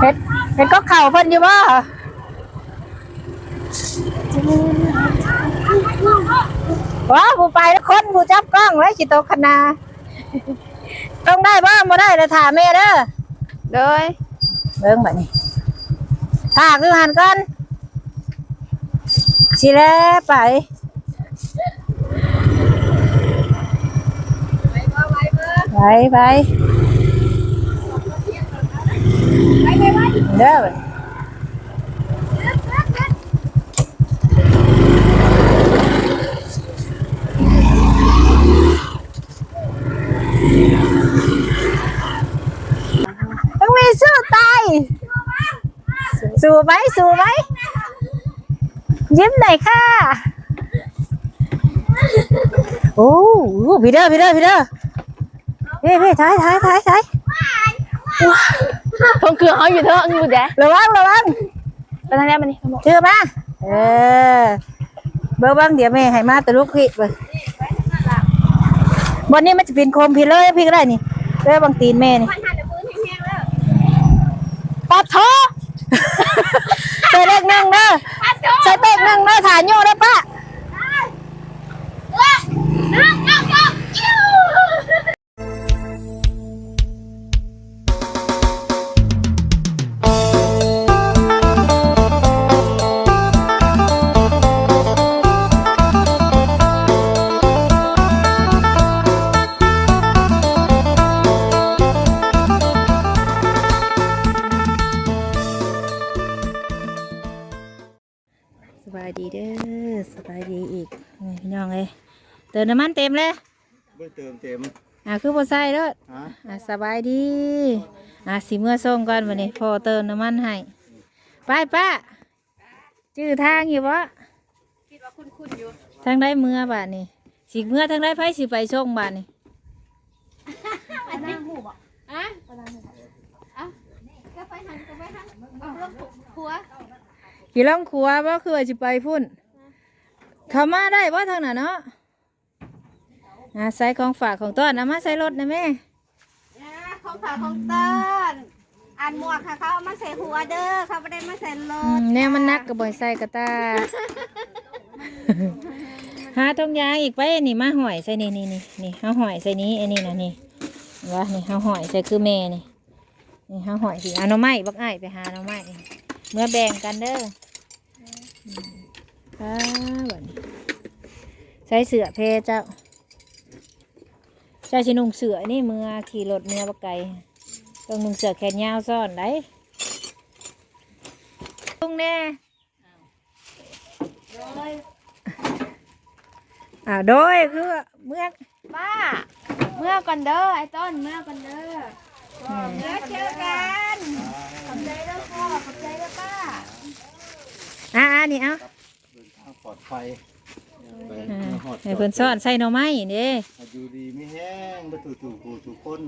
เฮ็ดเฮ็ดก็เข่าเพิ่นอยู่บ่ว้าผู้ไปแล้วคนผู้จับกล้องไว้สิตกคณาต้องได้บ่บ่ได้แล้วถามแม่เด้อโดยเบิ่งบัดนี้ถ้าคือหันกันสิแลไปไปไป เด้อบัดต้องมีสู้ตายสู้ไหมสู้ไหมยิ้มหน่อยค่ะโอ้โหพี่เด้อพี่เด้อพี่เด้อพี่พี่ถ่ายถ่ายถ่ายถ่าย ทงคือเขาอยู่เถอะงูแดะระวังระวังไปทางนี้มันนี่เชื่อมาเออเบอร์บังเดี๋ยวแม่ให้มาตะลุกพี่เบิ่งวันนี้มันจะเป็นโคมพี่เลยพี่ก็ได้นี่เลยบางตีนแม่นี่ปัดท้อใส่เลขหนึ่งเด้อใส่เลขหนึ่งเด้อฐานโย่ได้อ บายดีเด้อสบายดีอีกนี่พี่น้องเอ้ยเติมน้ำมันเต็มเลยเบิ่งเติมเต็มอะคือบ่ใส่เด้อฮะอะสบายดีอะสิเมื่อส่งก่อนวันนี้พอเติมน้ำมันให้ไปป้าจื้อทางอยู่วะทางได้เมื่อบาทนี่สิเมื่อทางได้ไผสิไปส่งบาทนี่ ครัว กี่ล่องครัวบ่คือว่าสิไปพุ่นเข้ามาได้บ่ทางนั้นเนาะอะใส่ของฝากของต้อนเอามาใส่รถนะแม่ของฝากของต้นอันหมวกค่ะเขาเอามาใส่หัวเด้อเขาไม่ได้มาใส่รอืถมแนวมันนักกับบ่อยใส่กระตาหาทงยางอีกไปนี่มาหอยใส่นี่นี่นี่นี่เฮาหอยใส่นี้ไอ้นี่นะนี่ว่านี่เฮาหอยใส่คือแม่นี่นี่เฮาหอยสิเอาหน่อไม้บักอ้ายไปหาหน่อไม้เมื่อแบ่งกันเด้ออืม ป้าบัดนี้ใส่เสือเพเจ้าใส่ชินุ่งเสือนี่เมื่อขี่รถเมื่อบักไก่ต้องนุ่งเสือแขนยาวซ่อนได้ลุงแน่อ่าโดยคือเมื่อป้า เมื่อก่อนเด้อไอ้ต้นเมื่อก่อนเด้อเดี๋ยวเจอกันขอบใจเด้อพ่อขอบใจเด้อป้า อ่านี่เอาเดินทางปลอดภัยไปอ่าหอดให้เพิ่นซ่อนใส่หน่อไม้เด้อยู่ดีไม่แห้งมาถูถูกูถูคน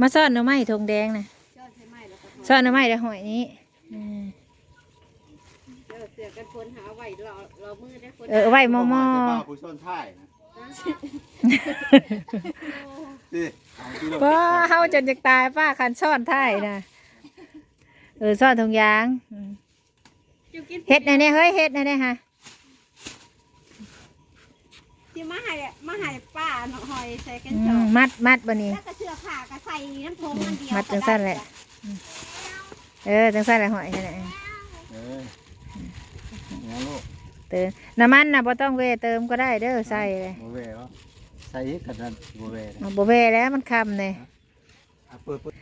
มาซ่อนหน่อไม้ธงแดงนะเจ้าใช่ไหมแล้วก็ซ่อนหน่อไม้ได้หอยนี้อืมเจ้าเสือกันฝนหาไหวรอรอมือได้ฝนเออไว้มอมอแต่บ้าผู้ชนท้ายนะดิเอาที่เราว้าเฮาจนจะตายป้าคันซ่อนท้ายนะเออซ่อนธงยางอืมจุกินเฮ็ดแน่ๆเฮ้ยเฮ็ดแน่ๆฮะที่มาให้มาให้ป้าหน่อยหอยใส่กันอืจอมกมัดมัดบ่นี่แล้วก็เสื้อผ้าก็ใส่น้ำพงมันเดียวมัดจังสั้นแหละเออจังซั่นแหละหอยนั่นแหละเออเนี่ยลูกเติมน้ำมันน่ะบ่ต้องเวเติมก็ได้เด้อใส่เลยโบเว่เหรอใส่อีกกันนั้นโบเว่นะเอาบ่เวแล้วมันคำเลยอะเปิดเปิด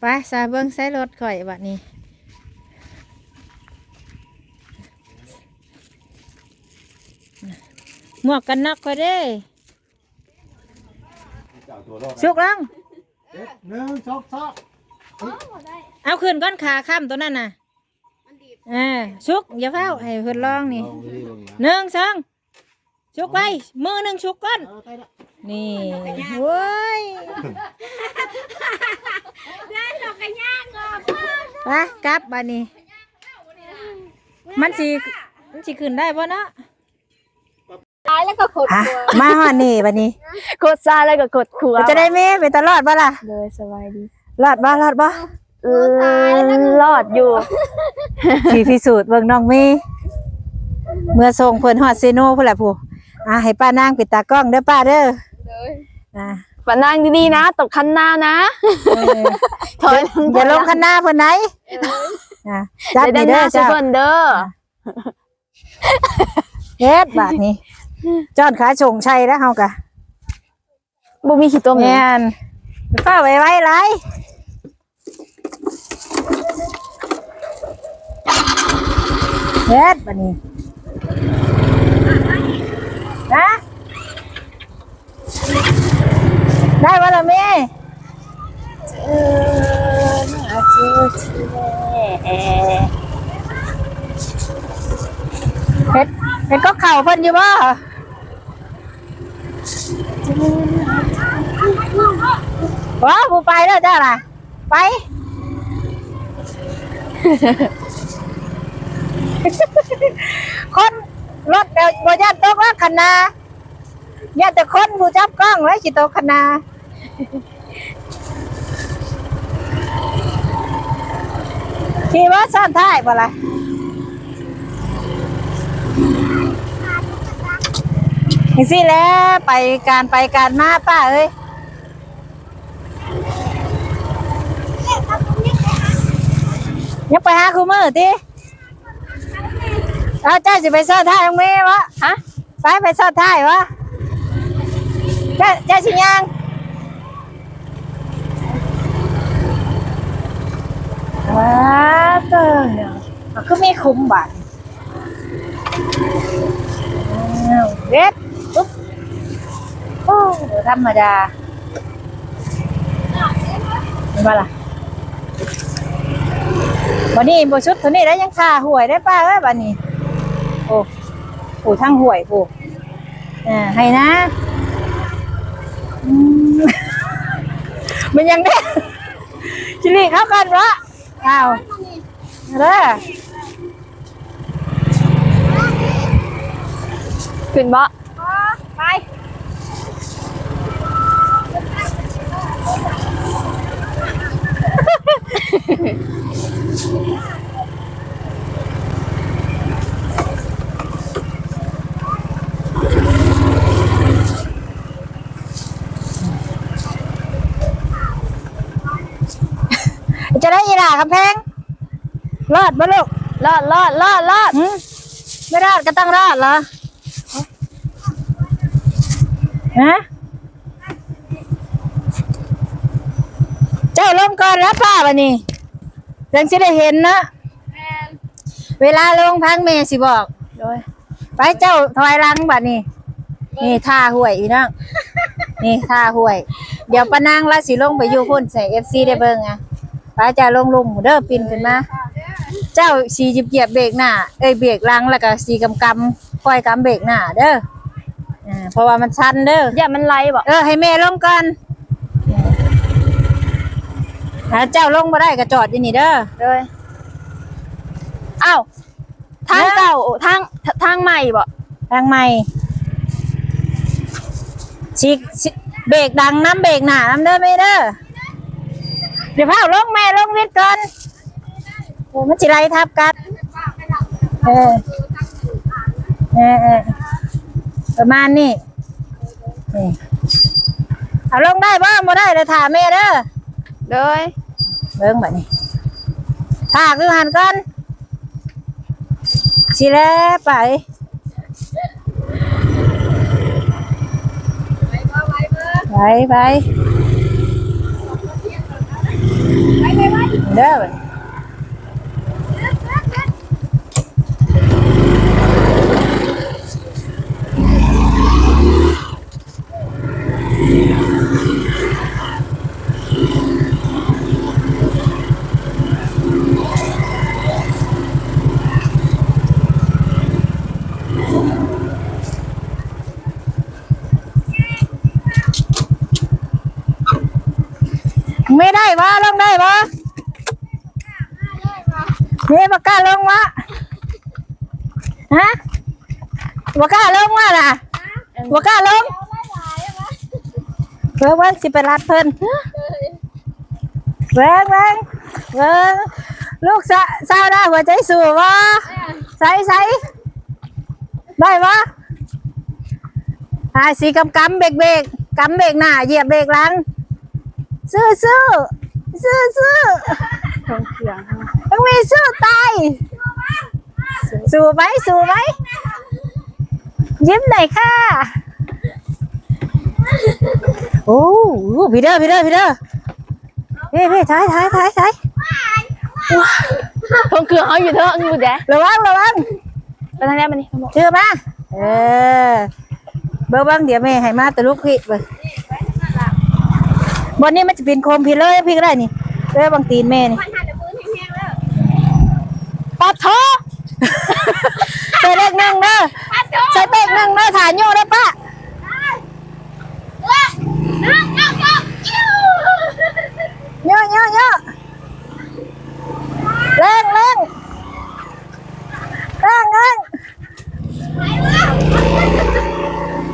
ไปสาเบิ้งใส่รถข่อยบัดนี้หมวกกันน็อกก็ได้เจ้าตัวรอดชุกลังเอ๊ะหนึ่งสองสามเอาขึ้นก้อนขาข้ามตัวนั่นน่ะมันดีดเอ่าชุกอย่าเฝ้าให้เพิ่นลองนี่ลองดิลองนะหนึ่งสอง ชุกไปมือหนึ่งชุกก้อนเอาไปละนี่โว้ยได้ดอกกระย่างก็พ่อไปกลับบัดนี้ มันสิมันสิขึ้นได้ป่ะเนาะอ๋อายแล้วก็ขดอะตัวมาฮอดนี่บัดนี้กดซ้ายแล้วก็กดขวาจะได้แม่ไปตลอดบ่ล่ะเลยสบายดีรอดบ่รอดบ่เออรอดอยู่สิพิสูจน์เบิ่งน้องเมย์เมื่อส่งเพิ่นฮอดเซโนพุ่นล่ะผู้ อะให้ป้านางปิดตากล้องเด้อป้าเด้ออะปะนั่งดีๆนะ ตกคันหน้านะ เออถอยอย่าลงคันหน้าเพิ่นไหนอะจับจะได้นี่หเด้น้าอสุเจ้า เพิ่นเด้อเฮ็ดบาดนี้ จอนขาชงชัยแล้วเฮากะบ่มีขี้ต้มแม่นไปฟ้าไว้ไว้หลายเฮ็ดบัดนี้ นะ ได้บ่ล่ะแม่เฮ็ดเฮ็ดก็เข่าเพิ่นอยู่บ่ว้าผู้ไปแล้วจ้าล่ะ ไป คน รถเดียวบ่ย่านตกว่าคันนาย่านแต่คนผู้จับกล้องไว้สิตกคันนาขี่ว่าซ่อนท้ายบ่ล่ะนี่สิแล้วไปการไปการมาป้าเอ้ยยังไปหาครูมือติเอาเจ้าสิไปซ่อนท้ายตรงนี้วะฮะไปไปซ่อนท้ายวะเจ้าเจ้าสิยังว้าวเกินเนี่ยมันก็ไม่คุ้มบัตรอ้าวเด็ดปุ๊บโอ้ธรรมดาเห็นปะล่ะวันนี้บชุดเท่านี้แล้วยังค่าหวยได้ป้าเอ้ยวันนี้ โอ้โอ้ทั้งหวยโอ้อ่าให้นะอืมมันยังได้ชิลีเข้ากันวะอ้าวเด้อขึ้นบ่ไป จะได้อีหล่ากำแพง รอดบ่ลูกรอดรอดรอดรอดหืมไม่รอดก็ต้องรอดเหรอฮะเจ้าลงก่อนแล้วป้าบันนี้จังสิได้เห็นนะเวลาลงพังเมสิบอกโดยไปเจ้าถอยหลังบัดนี้ นี่ท่าห่วยอีนังนี่ท่าห่วย เดี๋ยวปะนางละสิลงไปอยู่พุ่นใส่เอฟซีได้เบิ่งอะไปเจ้าลงลุมเด้อปินขึ้นมา เจ้าสีจิบเหยียบเบรกหน้าเอ้ยเบรกหลังแล้วก็สีกำกำคอยกำเบรกหน้าเด้ออ่าเพราะว่ามันชันเด้อ อย่ามันไหลบ่เออให้แม่ลงก่อนถ้าเจ้าลงมาได้ก็จอดอยู่นี่เด้อโดยอ้าวทางเก่าทางทางใหม่บ่ทางใหม่ชิชิเบรกดังน้ำเบรกหนาน้ำเด้อแม่เด้อ เดี๋ยวพาลงแม่ลงวิทย์ก่อนโอ้มันจิไรทับกันเออเออเออประมาณนี้นี่เอาลงได้บ้างบ่ได้เลยถามแม่เด้อโดยเบิ่งบัดนี้ถากคือหันก่อนสิแล้วไปไปไปเด้อบัดไม่ได้วะลงได้วะนี่ปา กล้าลงวะฮะปากล้าลงวะล่ะบ่กล้าลงเบิ่งเบิ่งสิไปรัดเพิ่นเบิ่งเบิ่งเบิ่งลูกสะสาวได้หัวใจสู้บ่ใส่ใส่ได้บ่อ่าสีกำกำเบกเบกกำเบกหน้าเหยียบเบกหลัง ซื้อซื้อซื้อซื้อทองเขียง มีสู้ตาย สู้ไหมสู้ไหมยิ้มหน่อยค่ะ โอ้โหพี่เด้อพี่เด้อพี่เด้อเฮ้ยพี่ถ่ายถ่ายถ่ายถ่ายทองเขียงเอาอยู่เถอะอยู่แดะระวังระวังไปทางนี้มานี่เชื่อมาเออเบอร์บ้างเดี๋ยวแม่ให้มาตะลุกพี่เบอร์บนนี้มันจะเป็นโคมพี่เลยพี่ก็ได้นี่เลยบางตีนแม่นี่ มันหันปืนแห้งๆแล้ว ปัดโทใส่เลขหนึ่งเด้อปัดโตใส่เลขหนึ่งเด้อฐานโยได้อป้าเยองน้องน้องอิ้วโยโยโยแรงแรงแรงแรง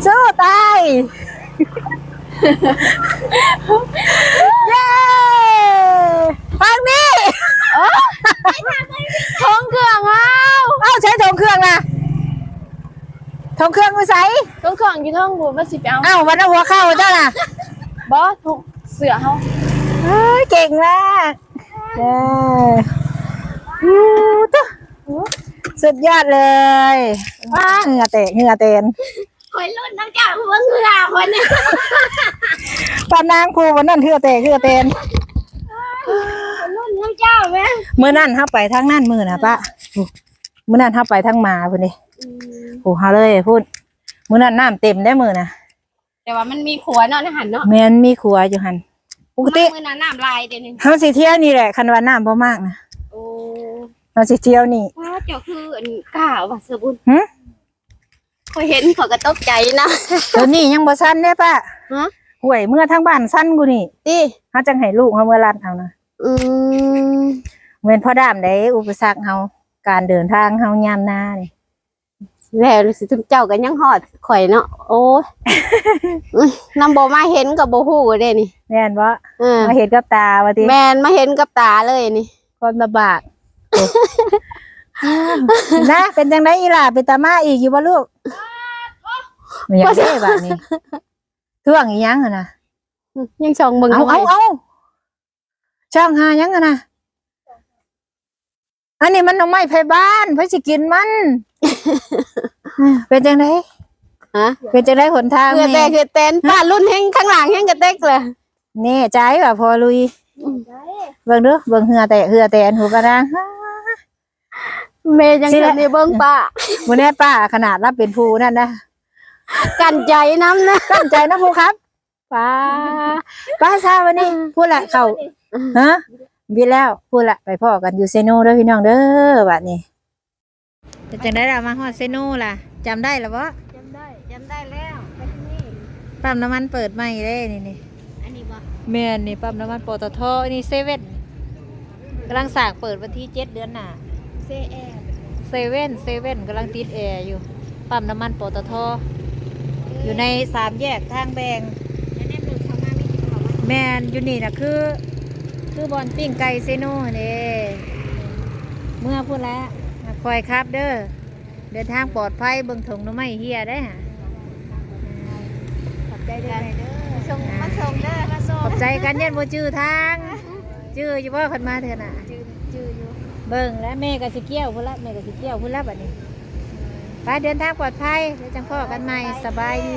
สู้ตาย เย้ฟังนี่ทองเขียงอาเอ้า ใช้ถงเครื่องนะถงเครื่องมาใส่ทองเขียงอยู่ทองบัวมาสิไปเอาเอ้าวันนั้นหัวเข้าเจ้าน่ะบอสทุกเสือเขาเอ้ยเก่งมากเอออู้ตุ๊สุดยอดเลยว้าเหงื่อแตกเหงื่อเตนคนรุ่นน้ำเจ้าหัวเงือคนเนี่ยปานางครูวันนั้นเหงื่อแตกเหงื่อเตนคนรุ่นน้ำเจ้าไหมมื้อนั้นเฮาไปทางนั้นมื้อน่ะป้า มื้อนั้นเฮาไปทางมาพุ่นนี่โอ้เฮาเลยพูดมื้อนั้นน้ำเต็มได้มื้อน่ะแต่ว่ามันมีขัวเนาะในหันเนาะแม่นมีครัวอยู่หั่นปกติมือนั้นน้ำลายเดี๋ยวนี้เฮาสิเที่ยวนี่แหละคันว่าน้ำบ่มากนะโอ้เฮาสิเที่ยวนี่ว้าเจ้าคืออันก้าวว่ะเสือบุญหึพอเห็นเขาก็ตกใจนะเดี๋ยวนี้ยังบ่สั้นเด้ป้าฮะห่วยเมื่อทางบ้านสั้นกูนี่ดิเฮาจังให้ลูกเฮาเมื่อรัดเอานะอืมเหมือนพ่อดามได้อุปสรรคเฮา การเดินทางเฮายามหน้านี่แล้วสิทุกเจ้ากันยังหอดข่อยเนาะโอ้ยอื้อนำโบมาเห็นกับโบหูเด้นี่แม่นบ่เออมาเห็นกับตาว่าติแมนมาเห็นกับตาเลยนี่ความลำบากโอ้นะเป็นจังไดอีหล่าเป็นตามาอีกอยู่บ่ลูกมันอยากได้บัดนี้ท่วงอีหยังอะนะยังชองเบิ่งเอาทำไมเอาเอาช่างหาหยังอะนะ อันนี้มันหน่อไม้ไผบ้านเพิ่นสิกินมันเป็นจังไดฮะเป็นจังไดหนทางคือแต่แม่คือเต้นป้ารุ่นแห่งข้างหลังแห่งกระเต็กเลยแน่ใจว่าพอลุยเบิ่งเด้อเบิ่งเหือแต่เหือแต่อันหูกระด้างเมย์ยังสิเกิละดในเบิ่งป้ามื้อนี้ป้าขนาดรับเป็นผู้นั่นนะกันใจน้ำนะตั้งใจนะผู้ครับป้าป้าซาวันนี้พูดละเข้าฮะ บินแล้วพูดละไปพ่อกันอยู่เซโนเด้อพี่น้องเด้อบัดนี้จะจังได้ล่ะมาฮอดเซโนล่ะจำได้หรอวะจำได้จำได้แล้วไปที่นี่ปั๊มน้ำมันเปิดใหม่เด้นี่นี่อันนี้บ่แม่นนี่ปั๊มน้ำมันปตทนี่เซเว่นกำลังสร้างเปิดวันที่เจ็ดเดือนหน้าเซแอร์เซเว่นเซเว่นกำลังติดแอร์อยู่ปั๊มน้ำมันปตทอยู่ในสามแยกทางแบงแล้วแนมดูเข้ามาไม่ติดเข้ามาแมนอยู่นี่นะคือ คือบอลปิ้งไก่เซโน่นี่เมื่อพูดแล้วคอยครับเด้อ เดินทางปลอดภัยเบิ่งถงหน้ำไม่เฮียได้อฮะขอบใจเด้อเด้อส่งมาส่งเด้อมาส่งขอบใจกันยันบ่จื้อทาง จื้ออยู่บ่คนมาเถอะน่ะจื้อจื้ออยู่เบิ่งแล้วแม่ก็สิเกี่ยวพุ่นละแม่ก็สิเกี่ยวพุ่นละบัดนี้ไปเดินทางปลอดภัยเดี๋ยวจังพ่อกันใหม่สบายดี